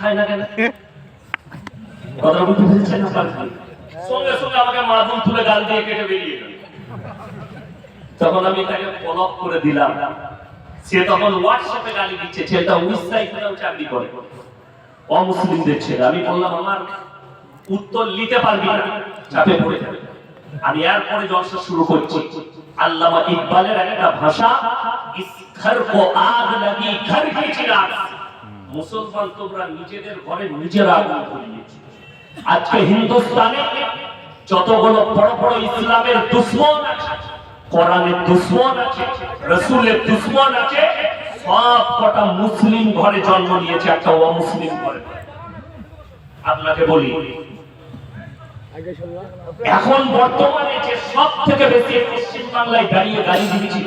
খায় না কেন? কথা সঙ্গে সঙ্গে আমাকে তুলে গাল দিয়ে কেটে বেরিয়ে গেল। তখন আমি তাকে করে দিলাম, সে তখন হোয়াটসঅ্যাপে গালি দিচ্ছে, ছেলেটা চাকরি করে। অমুসলিমদের ছেলে। আমি বললাম, আমার উত্তর পারবি না, চাপে পড়ে যাবে। আমি এরপরে জলসা শুরু করছি। আল্লামা ইকবালের একটা ভাষা কো আগ লাগি ঘর কি মুসলমান তোমরা নিজেদের ঘরে নিজেরা আগুন ধরিয়েছো আজকে হিন্দুস্তানে যতগুলো বড় বড় ইসলামের দুশ্মন আছে, কোরআনের দুশ্মন আছে, রসুলের দুশ্মন আছে, সব কটা মুসলিম ঘরে জন্ম নিয়েছে, একটা অমুসলিম ঘরে। আপনাকে বলি, এখন বর্তমানে যে সব থেকে বেশি পশ্চিম বাংলায় দাঁড়িয়ে গাড়ি দিচ্ছি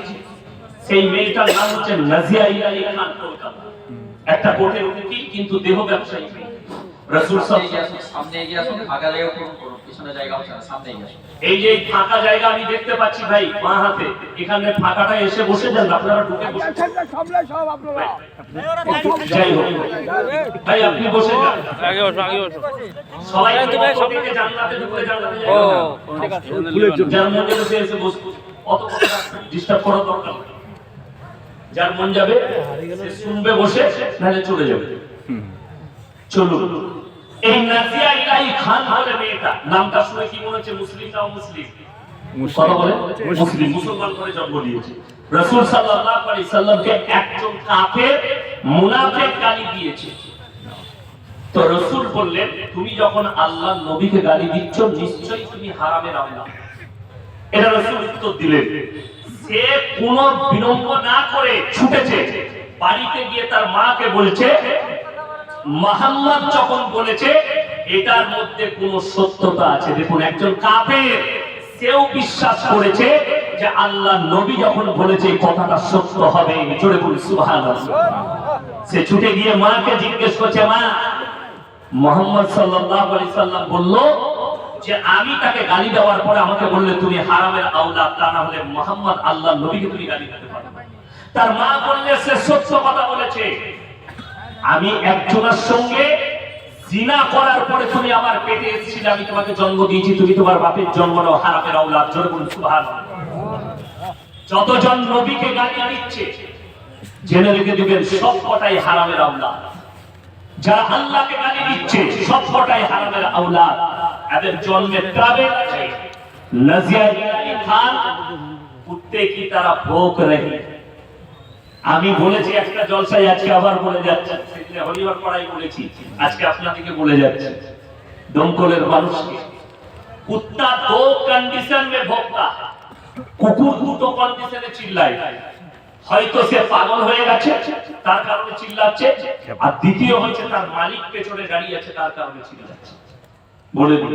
সেই মেয়েটার নাম হচ্ছে নাজিয়া ইলাহি খান কলকাতা। একটা কোর্টের উকিল কিন্তু দেহ ব্যবসায়ী রসুল সামনে এগিয়ে সাল্লাল্লাহু আসুন সামনে এগিয়ে আসুন ফাঁকা জায়গা পূরণ করুন পিছনে জায়গা হচ্ছে না সামনে এগিয়ে আসুন। এই যে ফাঁকা জায়গা আমি দেখতে পাচ্ছি ভাই মা হাতে এখানে ফাঁকাটা এসে বসে যান আপনারা ঢুকে বসে সামলে সব আপনারা। যাই হোক ভাই আপনি বসে যান। আগে বসো আগে বসো সবাই জান্নাতে ঢুকলে জান্নাতে ও মন যাবে এসে অত ডিস্টার্ব করার দরকার নেই। যার মন যাবে শুনবে বসে নাহলে চলে যাবে। চলুন। এই নাজিয়া ইলাহি খান বলে মেয়েটা নামটা শুনে কি মনে হচ্ছে মুসলিম না মুসলিম। কথা বলে? মুসলিম। মুসলমান করে জন্ম নিয়েছে। রাসূল সাল্লাল্লাহু আলাইহি সাল্লামকে একজন কাফের মুনাফিক গালি দিয়েছে। তো রাসূল বললেন তুমি যখন আল্লাহর নবীকে গালি দিচ্ছ নিশ্চয়ই তুমি হারামের আওলা এটা রাসূল উত্তর দিলেন। সে কোনো বিলম্ব না করে ছুটেছে, বাড়িতে গিয়ে তার মাকে বলছে, মোহাম্মদ যখন বলেছে, এটার মধ্যে কোনো সত্যতা আছে। দেখুন, একজন কাফের, সেও বিশ্বাস করেছে যে আল্লাহ নবী যখন বলেছে কথাটা সত্য হবে। জোরে বলুন, সুবহানাল্লাহ। সে ছুটে গিয়ে মাকে জিজ্ঞেস করছে, মা, মোহাম্মদ সাল্লাল্লাহু আলাইহি সাল্লাম বলল যে আমি তাকে গালি দেওয়ার পরে আমাকে বললে, তুমি হারামের আওলাদ, তা না হলে মোহাম্মদ আল্লাহ নবীকে তুমি গালি দিতে পারো তার মা বললে, সে সত্য কথা বলেছে। আমি একজনের সঙ্গে জিনা করার পরে তুমি আমার পেটে এসেছিলে, আমি তোমাকে জন্ম দিয়েছি, তুমি তোমার বাপের জন্ম নাও, হারামের আওলাদ, জোরে বলুন যতজন নবীকে গালি দিচ্ছে, জেনে রেখে দিবেন, সব কটাই হারামের আওলাদ। যারা আল্লাহকে গালি দিচ্ছে, সব কটাই হারামের আওলাদ। এদের জন্মে ট্রাভেল আছে নজিয়া খান কুত্তে কি তারা ভোগ রহে আমি বলেছি, একটা জলসায় আজকে আবার বলে যাচ্ছে। সেদিনে হরিবার পড়াই বলেছি, আজকে আপনাদেরকে বলে যাচ্ছে। দমকলের মানুষকে, কুত্তা দো কন্ডিশন মে ভোগতা। কুকুর দুটো কন্ডিশনে চিল্লায়। হয়তো সে পাগল হয়ে গেছে, তার কারণে চিল্লাচ্ছে, আর দ্বিতীয় হচ্ছে তার মালিক পেছনে দাঁড়িয়ে আছে, তার কারণে চিল্লাচ্ছে। বলে দিন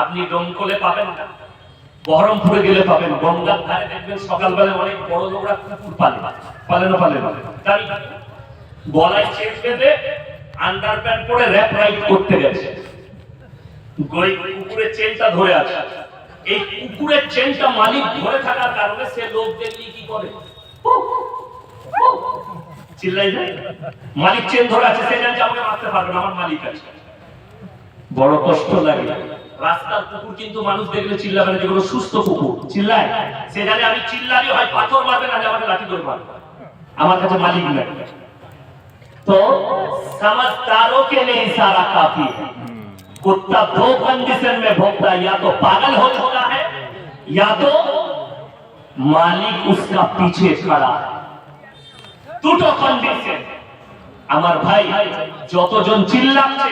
আপনি দমকলে পাবেন না। বহরমপুরে গেলে পাবেন গঙ্গার ধারে দেখবেন সকালবেলা অনেক বড় লোকরা কুকুর পালে। পালে না পালে না। তাই গলায় চেন বেঁধে আন্ডার প্যান্ট পরে র্যাপ রাইড করতে গেছে। গই কুকুরের চেনটা ধরে আছে। এই কুকুরের চেনটা মালিক ধরে থাকার কারণে সে লোক দেখলি কি করে? চিল্লাই যায়। মালিক চেন ধরে আছে, সে জানছে আমাকে মারতে পারবে না, আমার মালিক আছে। বড় কষ্ট লাগে রাস্তার কুকুর কিন্তু মানুষ দেখলে চিল্লাবে না যেগুলো সুস্থ কুকুর চিল্লায় সে জানে আমি চিল্লালি হয় পাথর মারবে না আমাকে লাঠি করে মারবে আমার কাছে মালিক নাই তো समझदारों के लिए इशारा काफी है कुत्ता दो कंडीशन में भोगता है या तो पागल हो चुका है या तो मालिक उसका पीछे खड़ा है দুটো কন্ডিশন আমার ভাই যতজন চিল্লাচ্ছে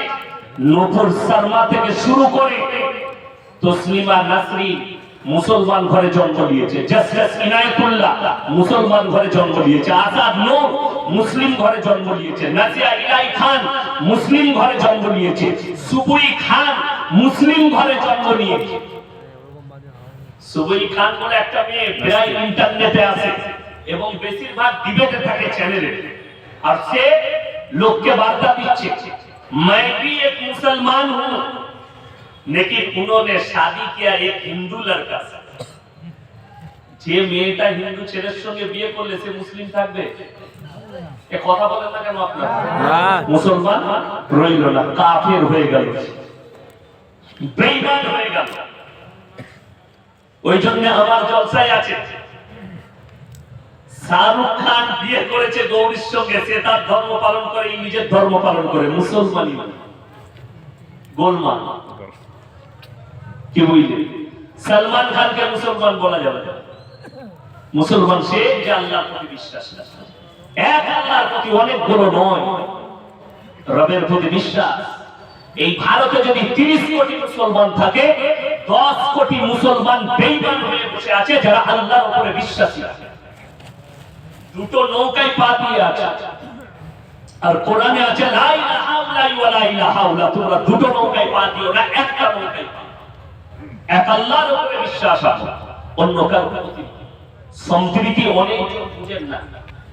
নফর শর্মা থেকে শুরু করে তসলিমা নাসরি মুসলমান ঘরে জন্ম নিয়েছে। জাসরাস ইনায়েতুল্লাহ মুসলমান ঘরে জন্ম নিয়েছে। আজাদ নূর মুসলিম ঘরে জন্ম নিয়েছে। নাজিয়া ইলাই খান মুসলিম ঘরে জন্ম নিয়েছে। সুবুই খান মুসলিম ঘরে জন্ম নিয়েছে। সুবুই খান বলে একটা মেয়ে প্রায় ইন্টারনেটে আছে এবং বেশিরভাগ ডিবেটে থাকে চ্যানেলে আর সে লোককে বার্তা দিচ্ছে। मैं भी एक मुसलमान हूं लेकिन उन्होंने शादी किया एक हिंदू लड़का से যে মেয়েটা হিন্দু ছেলের সঙ্গে বিয়ে করলে সে মুসলিম থাকবে এ কথা বলেন না কেন আপনারা না মুসলমান রইল না কাফের হয়ে গেল বেঈমান হয়ে গেল ওই জন্য আমার জলসায় আছে শাহরুখ খান বিয়ে করেছে গৌরীর সঙ্গে, সে তার ধর্ম পালন করে নিজের ধর্ম পালন করে, মুসলমানই মানে। গোলমাল। কি বুঝলে? সালমান খানকে মুসলমান বলা যাবে না। মুসলমান সে যে আল্লাহর প্রতি বিশ্বাস এক আল্লাহর প্রতি অনেকগুলো নয়। রবের প্রতি বিশ্বাস। এই ভারতে যদি তিরিশ কোটি মুসলমান থাকে, দশ কোটি মুসলমান বেইমান হয়ে বসে আছে যারা আল্লাহর উপরে বিশ্বাসী। আছে দুটো নৌকায় পা দিয়ে আছে আর কোরআনে আছে লাই ইলাহা ইল্লাল্লাহ ওয়া লা ইলাহা তোমরা দুটো নৌকায় পা দিও না, একটা দিও। এক আল্লাহর উপরে বিশ্বাস আছে অন্য কারও প্রতি। সম্প্রীতি অনেক, বুঝেন না